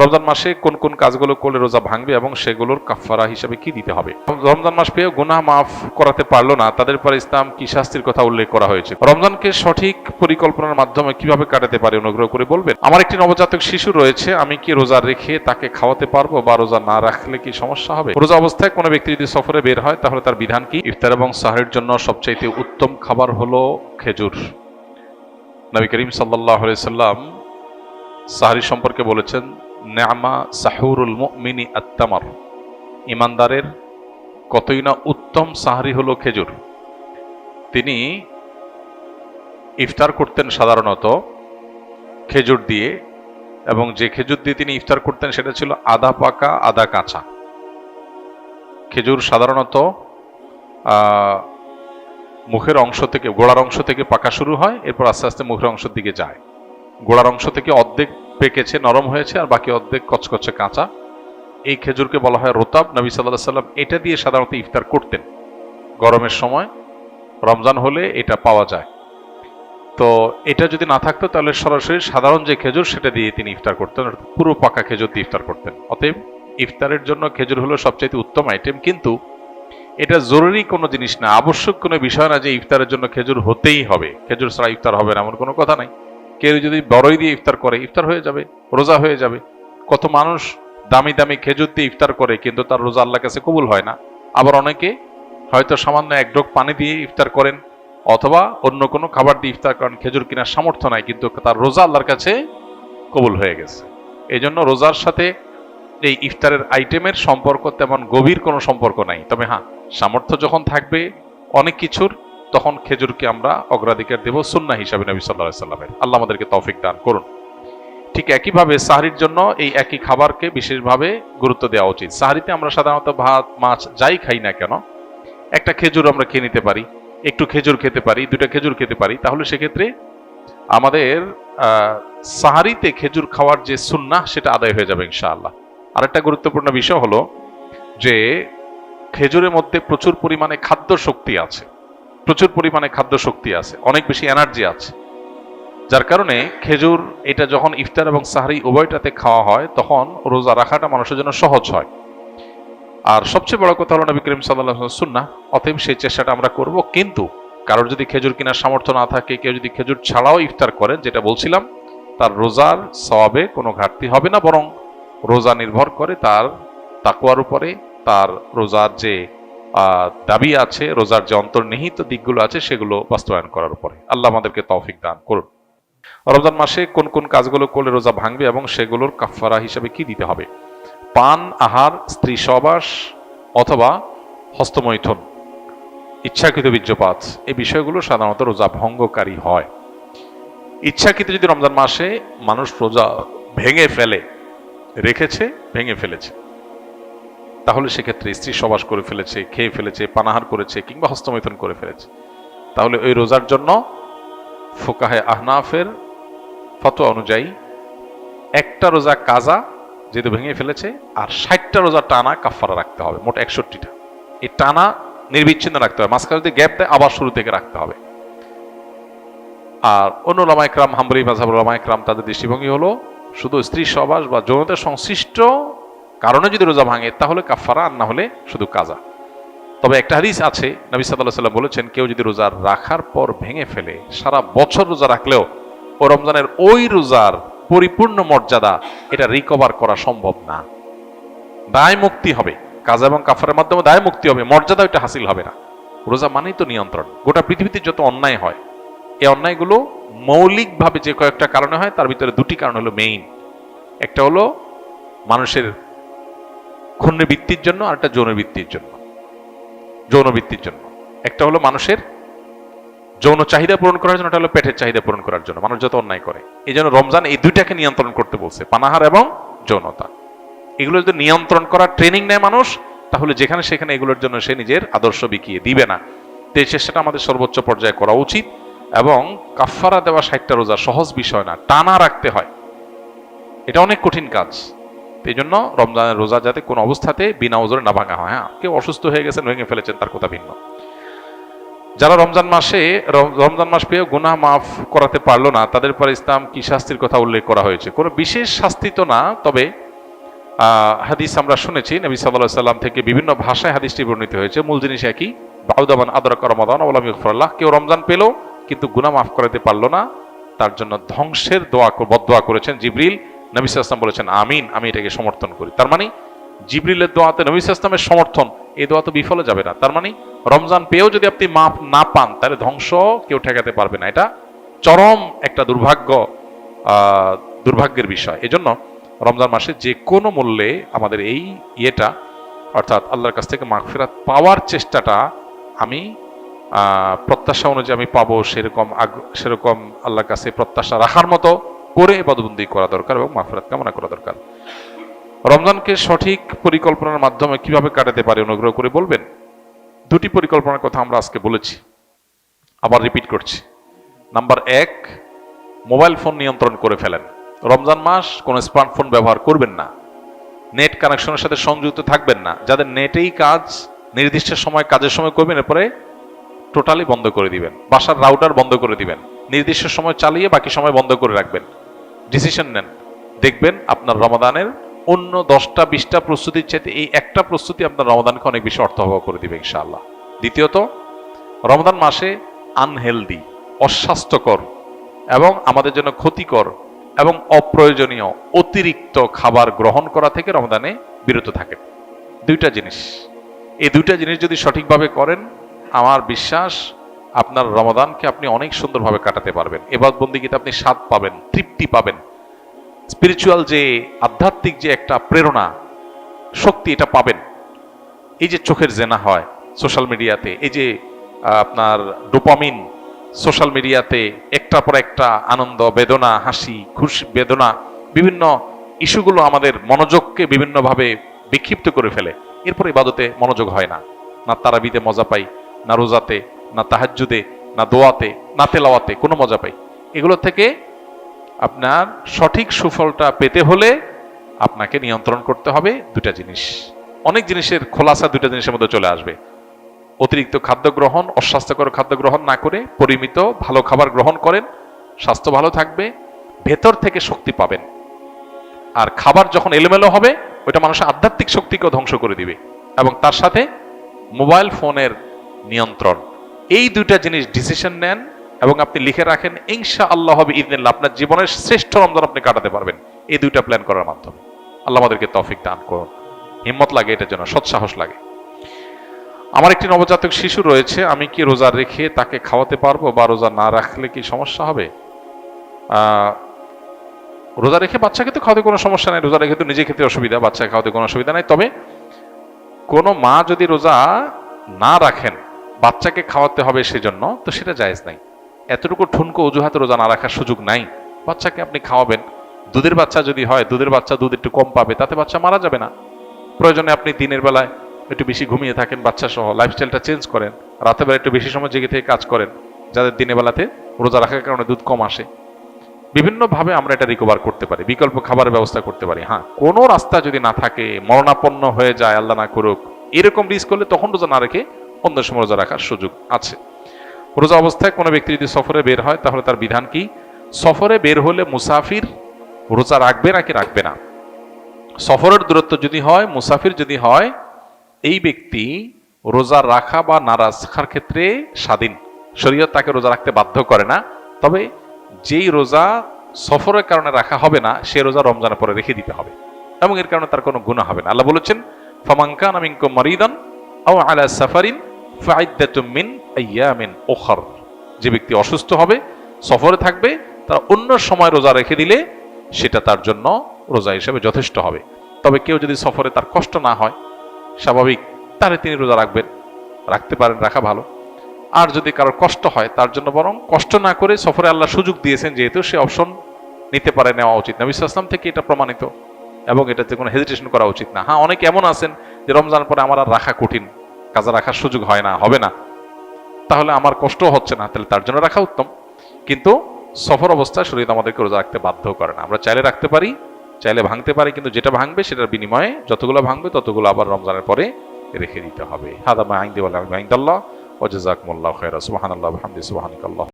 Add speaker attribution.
Speaker 1: রমজান মাসে কোন কোন কাজগুলো করলে রোজা ভাঙবে এবং সেগুলোর কাফারা হিসাবে কি দিতে হবে? রমজান মাস পেয়ে গুনাহ মাফ করাতে পারল না, তাদের পর ইসলাম কি শাস্তির কথা উল্লেখ করা হয়েছে? রমজানকে সঠিক পরিকল্পনার মাধ্যমে কীভাবে কাটাতে পারে অনুগ্রহ করে বলবেন? আমার একটি নবজাতক শিশু রয়েছে, আমি কি রোজা রেখে তাকে খাওয়াতে পারব বা রোজা না রাখলে কি সমস্যা হবে? রোজা অবস্থায় কোনো ব্যক্তি যদি সফরে বের হয়, তাহলে তার বিধান কি? ইফতার এবং সাহের জন্য সবচাইতে উত্তম খাবার হলো খেজুর। নবী করিম সাল্লাহ সাল্লাম সাহারি সম্পর্কে বলেছেন নামা সাহুরুল মুমিনি আত্তামার। ইমানদারের কতই না উত্তম সাহারি হলো খেজুর। তিনি ইফতার করতেন সাধারণত খেজুর দিয়ে এবং যে খেজুর দিয়ে তিনি ইফতার করতেন সেটা ছিল আধা পাকা আধা কাঁচা। খেজুর সাধারণত মুখের অংশ থেকে, গোড়ার অংশ থেকে পাকা শুরু হয়, এরপর আস্তে আস্তে মুখের অংশের দিকে যায়। গোড়ার অংশ থেকে অর্ধেক পেকেছে, নরম হয়েছে আর বাকি অর্ধেক কচকচে কাঁচা। এই খেজুরকে বলা হয় রোতাব। নবী সাল্লাহ সাল্লাম এটা দিয়ে সাধারণত ইফতার করতেন। গরমের সময় রমজান হলে এটা পাওয়া যায়। তো এটা যদি না থাকতো তাহলে সরাসরি সাধারণ যে খেজুর সেটা দিয়ে তিনি ইফতার করতেন পুরো পাকা খেজুর দিয়ে ইফতার করতেন। অতএব ইফতারের জন্য খেজুর হলো সবচাইতে উত্তম আইটেম কিন্তু এটা জরুরি কোনো জিনিস না। আবশ্যক কোনো বিষয় না যে ইফতারের জন্য খেজুর হতেই হবে। খেজুর ছাড়া ইফতার হবে না, এমন কোনো কথা নাই। কেউ যদি বড়ই দিয়ে ইফতার করে, ইফতার হয়ে যাবে, রোজা হয়ে যাবে। কত মানুষ দামি দামি খেজুর দিয়ে ইফতার করে, কিন্তু তার রোজা আল্লাহ কাছে কবুল হয় না। আবার অনেকে হয়তো সামান্য এক ডোক পানি দিয়ে ইফতার করেন, অথবা অন্য কোনো খাবার দিয়ে ইফতার করেন, খেজুর কেনার সামর্থ্য নাই, কিন্তু তার রোজা আল্লাহর কাছে কবুল হয়ে গেছে। এই জন্য রোজার সাথে এই ইফতারের আইটেমের সম্পর্ক তেমন গভীর কোনো সম্পর্ক নাই। তবে হ্যাঁ সামর্থ্য যখন থাকবে অনেক কিছুর তখন খেজুরকে আমরা অগ্রাধিকার দেব সুন্না হিসাবে নবী সাল্লাহ সাল্লামের। আল্লাহ আমাদেরকে তৌফিক দান করুন। ঠিক একইভাবে সাহারির জন্য এই একই খাবারকে বিশেষভাবে গুরুত্ব দেওয়া উচিত। সাহারিতে আমরা সাধারণত ভাত, মাছ যাই খাই না কেন, একটা খেজুর আমরা খেয়ে নিতে পারি, একটু খেজুর খেতে পারি দুটা খেজুর খেতে পারি, তাহলে সেক্ষেত্রে আমাদের সাহারিতে খেজুর খাওয়ার যে সুন্না সেটা আদায় হয়ে যাবে ইনশাআল্লাহ। আরেকটা গুরুত্বপূর্ণ বিষয় হলো যে খেজুরের মধ্যে প্রচুর পরিমাণে খাদ্য শক্তি আছে। প্রচুর পরিমাণে খাদ্য শক্তি আছে, অনেক বেশি এনার্জি আছে। যার কারণে খেজুর, এটা যখন ইফতার এবং সাহারি উভয়টাতে খাওয়া হয়, তখন রোজা রাখাটা মানুষের জন্য সহজ হয়। আর সবচেয়ে বড় কথা হলো নবী করিম সাল্লাহ সুন্না অতএব সেই চেষ্টাটা আমরা করব। কিন্তু কারোর যদি খেজুর কেনার সামর্থ্য না থাকে, কেউ যদি খেজুর ছাড়াও ইফতার করেন, যেটা বলছিলাম, তার রোজার সওয়াবে কোনো ঘাটতি হবে না, বরং রোজা নির্ভর করে তার তাকুয়ার উপরে, তার রোজার যে দাবি আছে, রোজার যে অন্তর্নিহিত দিকগুলো আছে, সেগুলো বাস্তবায়ন করার উপরে। আল্লাহ আমাদেরকে তৌফিক দান করুন। রমজান মাসে কোন কোন কাজগুলো করলে রোজা ভাঙবে এবং সেগুলোর কাফারা হিসেবে কি দিতে হবে? পান, আহার, স্ত্রী সবাস অথবা হস্তমৈথুন, ইচ্ছাকৃত বীর্যপাত, এই বিষয়গুলো সাধারণত রোজা ভঙ্গকারী হয়। ইচ্ছাকৃত যদি রমজান মাসে মানুষ রোজা ভেঙে ফেলে, রেখেছে, ভেঙে ফেলেছে তাহলে সেক্ষেত্রে স্ত্রী সবাস করে ফেলেছে, খেয়ে ফেলেছে, পানাহার করেছে কিংবা হস্তমৈথুন করে ফেলেছে। তাহলে ওই রোজার জন্য ফোকাহে আহনাফের ফতোয়া অনুযায়ী একটা রোজা কাজা যেহেতু ভেঙে ফেলেছে, আর ষাটটা রোজা টানা কাফারা রাখতে হবে, মোট একষট্টিটা। এই টানা নির্বিচ্ছিন্ন রাখতে হবে, মাঝখানে যদি গ্যাপ দেয়, আবার শুরু থেকে রাখতে হবে। আর অন্য লামাইকরাম হাম্বলি মাঝাব লামাইকরাম তাদের দৃষ্টিভঙ্গি হলো, শুধু স্ত্রী সবাস বা যৌনতার সংশ্লিষ্ট কারণে যদি রোজা ভাঙে, তাহলে কাফারা আর না হলে শুধু কাজা। তবে একটা হাদিস আছে, নবী সাল্লাহ সাল্লাম বলেছেন, কেউ যদি রোজা রাখার পর ভেঙে ফেলে, সারা বছর রোজা রাখলেও ও রমজানের ওই রোজার পরিপূর্ণ মর্যাদা, এটা রিকভার করা সম্ভব না। দায় মুক্তি হবে। কাজা এবং কাফারের মাধ্যমে দায় মুক্তি হবে, মর্যাদা ওইটা হাসিল হবে না। রোজা মানেই তো নিয়ন্ত্রণ। গোটা পৃথিবীতে যত অন্যায় হয়, এই অন্যায়গুলো মৌলিকভাবে যে কয়েকটা কারণে হয়, তার ভিতরে দুটি কারণ হলো মেইন একটা হলো মানুষের ক্ষুণ্ণ জন্য আর একটা যৌন জন্য। যৌন বৃত্তির জন্য। একটা হলো মানুষের যৌন চাহিদা পূরণ করার জন্য, একটা হলো পেটের চাহিদা পূরণ করার জন্য। মানুষ যত অন্যায় করে, এই জন্য রমজান এই দুইটাকে নিয়ন্ত্রণ করতে বলছে, পানাহার এবং যৌনতা। এগুলো যদি নিয়ন্ত্রণ করার ট্রেনিং নেয় মানুষ, তাহলে যেখানে সেখানে এগুলোর জন্য সে নিজের আদর্শ বিকিয়ে দিবে না। তো এই চেষ্টাটা আমাদের সর্বোচ্চ পর্যায়ে করা উচিত এবং কাফারা দেওয়া ষাটটা রোজা সহজ বিষয় না, টানা রাখতে হয়। এটা অনেক কঠিন কাজ। এই জন্য রমজানের রোজা যাতে কোনো অবস্থাতে বিনা ওজরে না ভাঙা হয় হ্যাঁ? কেউ অসুস্থ হয়ে গেছেন ভেঙে ফেলেছেন, তার কথা ভিন্ন। যারা রমজান মাসে, রম- রমজান মাস পেয়ে গুনাহ মাফ করাতে পারল না, তাদের পর ইসলাম কি শাস্তির কথা উল্লেখ করা হয়েছে? কোনো বিশেষ শাস্তি তো না, তবে হাদিস আমরা শুনেছি, নবী সাল্লাহ সাল্লাম থেকে বিভিন্ন ভাষায় হাদিসটি বর্ণিত হয়েছে। মূল জিনিস একই বাউদামান আদরক রমাদান ওলাম ইকফরাল্লাহ কেউ রমজান পেল, কিন্তু গুনাহ মাফ করাতে পারল না, তার জন্য ধ্বংসের দোয়া বদোয়া করেছেন জিবরিল। নবী সাল্লাম বলেছেন, আমিন, আমি এটাকে সমর্থন করি। তার মানে জিবরিলের দোয়াতে নবী সাল্লামের সমর্থন, এই দোয়া তো বিফলে যাবে না। তার মানে রমজান পেয়েও যদি আপনি মাপ না পান, তাহলে ধ্বংস কেউ ঠেকাতে পারবে না। এটা চরম একটা দুর্ভাগ্য দুর্ভাগ্যের বিষয়। এজন্য রমজান মাসে যে কোনো মূল্যে আমাদের এই ইয়েটা, অর্থাৎ আল্লাহর কাছ থেকে মাগফিরাত পাওয়ার চেষ্টাটা আমি প্রত্যাশা অনুযায়ী আমি পাবো। সেরকম সেরকম আল্লাহর কাছে প্রত্যাশা রাখার মতো করে এবাদবন্দি করা দরকার এবং মাফরাত কামনা করা দরকার। রমজানকে সঠিক পরিকল্পনার মাধ্যমে কীভাবে কাটাতে পারে অনুগ্রহ করে বলবেন? দুটি পরিকল্পনার কথা আমরা আজকে বলেছি, আবার রিপিট করছি। নাম্বার এক মোবাইল ফোন নিয়ন্ত্রণ করে ফেলেন। রমজান মাস কোনো স্মার্টফোন ব্যবহার করবেন না। নেট কানেকশনের সাথে সংযুক্ত থাকবেন না। যাদের নেটেই কাজ নির্দিষ্ট সময় কাজের সময় করবেন, এরপরে টোটালি বন্ধ করে দিবেন। বাসার রাউটার বন্ধ করে দিবেন। নির্দিষ্ট সময় চালিয়ে বাকি সময় বন্ধ করে রাখবেন। ডিসিশন নেন। দেখবেন আপনার রমাদানের অন্য দশটা, বিশটা প্রস্তুতির চাইতে এই একটা প্রস্তুতি আপনার রমাদানকে অনেক বেশি অর্থবহ করে দিবে ইনশাআল্লাহ। দ্বিতীয়ত রমজান মাসে আনহেলদি অস্বাস্থ্যকর এবং আমাদের জন্য ক্ষতিকর এবং অপ্রয়োজনীয় অতিরিক্ত খাবার গ্রহণ করা থেকে রমজানে বিরত থাকেন। দুইটা জিনিস। এই দুইটা জিনিস যদি সঠিকভাবে করেন, আমার বিশ্বাস আপনার রমাদানকে আপনি অনেক সুন্দরভাবে কাটাতে পারবেন। এবার বন্দিগিতে আপনি স্বাদ পাবেন, তৃপ্তি পাবেন। স্পিরিচুয়াল যে আধ্যাত্মিক যে একটা প্রেরণা, শক্তি এটা পাবেন। এই যে চোখের জেনা হয় সোশ্যাল মিডিয়াতে এই যে আপনার ডোপামিন সোশ্যাল মিডিয়াতে একটার পর একটা আনন্দ, বেদনা, হাসি, খুশি, বেদনা, বিভিন্ন ইস্যুগুলো আমাদের মনোযোগকে বিভিন্নভাবে বিক্ষিপ্ত করে ফেলে। এরপর ইবাদতে মনোযোগ হয় না। না তারাবিতে মজা পাই, না রোজাতে না তাহাজ্জুদে, না দোয়াতে, না তেলাওয়াতে কোনো মজা পাই। এগুলো থেকে আপনার সঠিক সুফলটা পেতে হলে আপনাকে নিয়ন্ত্রণ করতে হবে দুটা জিনিস। অনেক জিনিসের খোলাসা দুটা জিনিসের মধ্যে চলে আসবে। অতিরিক্ত খাদ্য গ্রহণ, অস্বাস্থ্যকর খাদ্য গ্রহণ না করে পরিমিত, ভালো খাবার গ্রহণ করেন, স্বাস্থ্য ভালো থাকবে, ভেতর থেকে শক্তি পাবেন। আর খাবার যখন এলোমেলো হবে, ওইটা মানুষের আধ্যাত্মিক শক্তিকেও ধ্বংস করে দিবে। এবং তার সাথে মোবাইল ফোনের নিয়ন্ত্রণ। এই দুইটা জিনিস ডিসিশন নেন এবং আপনি লিখে রাখেন ইনশা আল্লাহ হবে ইদিনিল্লাহ। আপনার জীবনের শ্রেষ্ঠ রমজান আপনি কাটাতে পারবেন এই দুইটা প্ল্যান করার মাধ্যমে। আল্লাহ আমাদেরকে তৌফিক দান করুন। হিম্মত লাগে এটার জন্য সৎসাহস লাগে। আমার একটি নবজাতক শিশু রয়েছে, আমি কি রোজা রেখে তাকে খাওয়াতে পারব বা রোজা না রাখলে কি সমস্যা হবে? রোজা রেখে বাচ্চাকে তো খাওয়াতে কোনো সমস্যা নাই, রোজা রেখে তো নিজে খেতে অসুবিধা, বাচ্চাকে খাওয়াতে কোনো অসুবিধা নাই। তবে কোনো মা যদি রোজা না রাখেন বাচ্চাকে খাওয়াতে হবে সেজন্য, তো সেটা জায়েজ নাই। এতটুকু ঠুনকো অজুহাতে রোজা না রাখার সুযোগ নাই। বাচ্চাকে আপনি খাওয়াবেন। দুধের বাচ্চা যদি হয়, দুধের বাচ্চা দুধ একটু কম পাবে, তাতে বাচ্চা মারা যাবে না। প্রয়োজনে আপনি দিনের বেলায় একটু বেশি ঘুমিয়ে থাকেন, বাচ্চা সহ লাইফস্টাইলটা চেঞ্জ করেন। রাতের বেলা একটু বেশি সময় জেগে থেকে কাজ করেন, যাদের দিনের বেলাতে রোজা রাখার কারণে দুধ কম আসে। বিভিন্নভাবে আমরা এটা রিকভার করতে পারি, বিকল্প খাবারের ব্যবস্থা করতে পারি। হ্যাঁ কোনো রাস্তা যদি না থাকে, মরণাপন্ন হয়ে যায়, আল্লাহ না করুক, এরকম রিস্ক করলে তখন রোজা না রেখে অন্য সময় রোজা রাখার সুযোগ আছে। রোজা অবস্থায় কোনো ব্যক্তি যদি সফরে বের হয়, তাহলে তার বিধান কি? সফরে বের হলে মুসাফির রোজা রাখবে নাকি রাখবে না? সফরের দূরত্ব যদি হয়, মুসাফির যদি হয়, এই ব্যক্তি রোজা রাখা বা না রাখার ক্ষেত্রে স্বাধীন। শরীয়ত তাকে রোজা রাখতে বাধ্য করে না। তবে যেই রোজা সফরের কারণে রাখা হবে না, সে রোজা রমজানের পরে রেখে দিতে হবে। এবং এর কারণে তার কোনো গুণা হবে না। আল্লাহ বলেছেন ফামাঙ্কান আমিনকুম মারিদান আও আলা সাফারিন যে ব্যক্তি অসুস্থ হবে, সফরে থাকবে, তার অন্য সময় রোজা রেখে দিলে সেটা তার জন্য রোজা হিসেবে যথেষ্ট হবে। তবে কেউ যদি সফরে তার কষ্ট না হয়, স্বাভাবিক তিনি রোজা রাখবেন, রাখতে পারেন, রাখা ভালো। আর যদি কারোর কষ্ট হয়, তার জন্য বরং কষ্ট না করে সফরে আল্লাহ সুযোগ দিয়েছেন, যেহেতু সে অপশন নিতে পারে, নেওয়া উচিত নবী ইসলাম থেকে এটা প্রমাণিত। এবং এটাতে কোনো হেজিটেশন করা উচিত না। হ্যাঁ অনেকে এমন আছেন যে রমজান পরে আমার আর রাখা কঠিন। কাজা রাখার সুযোগ হয় না, হবে না। তাহলে আমার কষ্ট হচ্ছে না, তাহলে তার জন্য রাখা উত্তম। কিন্তু সফর অবস্থায় শরীর আমাদেরকে রোজা রাখতে বাধ্য করে না। আমরা চাইলে রাখতে পারি, চাইলে ভাঙতে পারি, কিন্তু যেটা ভাঙবে সেটার বিনিময়ে যতগুলো ভাঙবে ততগুলো আবার রমজানের পরে রেখে দিতে হবে। হাদা মা আইন আইন্দাল্লাহ। সুবহানাল্লাহ, ওয়া বিহামদিহি, সুবহানাকাল্লাহ।